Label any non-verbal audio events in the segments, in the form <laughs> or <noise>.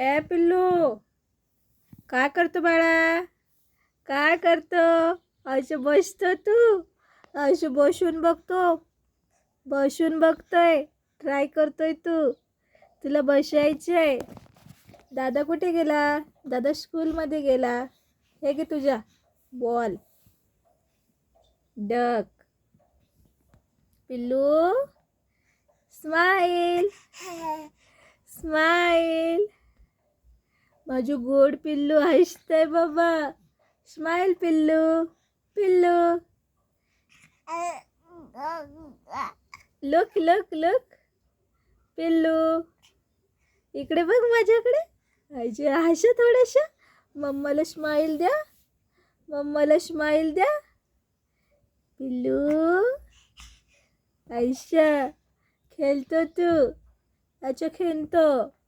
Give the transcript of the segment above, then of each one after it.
ए पिल्लू. काय करतो बाळा? काय करतो? असं बसतो तू. असं बसून बघतो. बसून बघतोय. ट्राय करतोय तू. तुला बसायचंय दादा कुठे गेला? दादा स्कूलमध्ये गेला. हे घे तुझा बॉल डक पिल्लू. स्माईल स्माईल <laughs> माझं गोड पिल्लू हसतंय बाबा. स्माईल पिल्लू पिल्लू. Look look look. पिल्लू. इकडे बघ माझ्याकडे. आजी हशा थोड्याशा. मम्माला स्माईल द्या. मम्माला स्माईल द्या. पिल्लू. आयशा खेळतो तू. अच्छा खेळतो.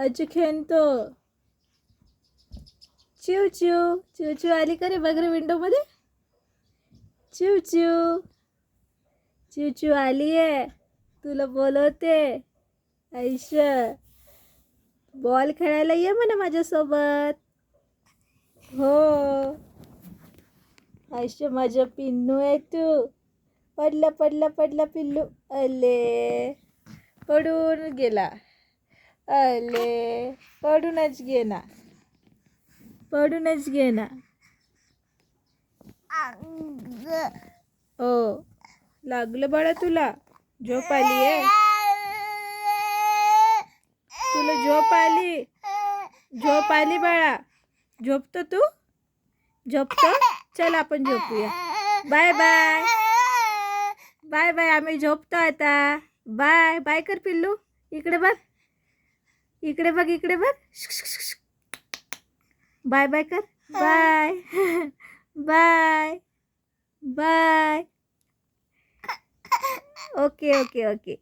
अच्छा खेळतो चिव चिव. चिव चिव आली का रे बघ रे विंडोमध्ये चिव चिव. चिव चिव आली आहे. तुला बोलवते. ऐश बॉल खेळायला ये म्हणा माझ्यासोबत. हो. आयुष्य माझं पिन्नू आहे तू. पडला पडला पडला पिल्लू. अले. पडून गेला. अले पडूनच गेला पडूनच गेला हो. लागलं बाळा तुला? झोप आली आहे? तुला झोप आली? झोप आली बाळा. झोपतो तू? झोपतो? चल आपण झोपूया. Bye bye. बाय बाय आम्ही झोपतो आता. बाय. बाय कर पिल्लू. इकडे बघ. इकडे बघ इकडे बघ. बाय बाय कर. Bye. <laughs> Bye. Bye. Okay okay okay.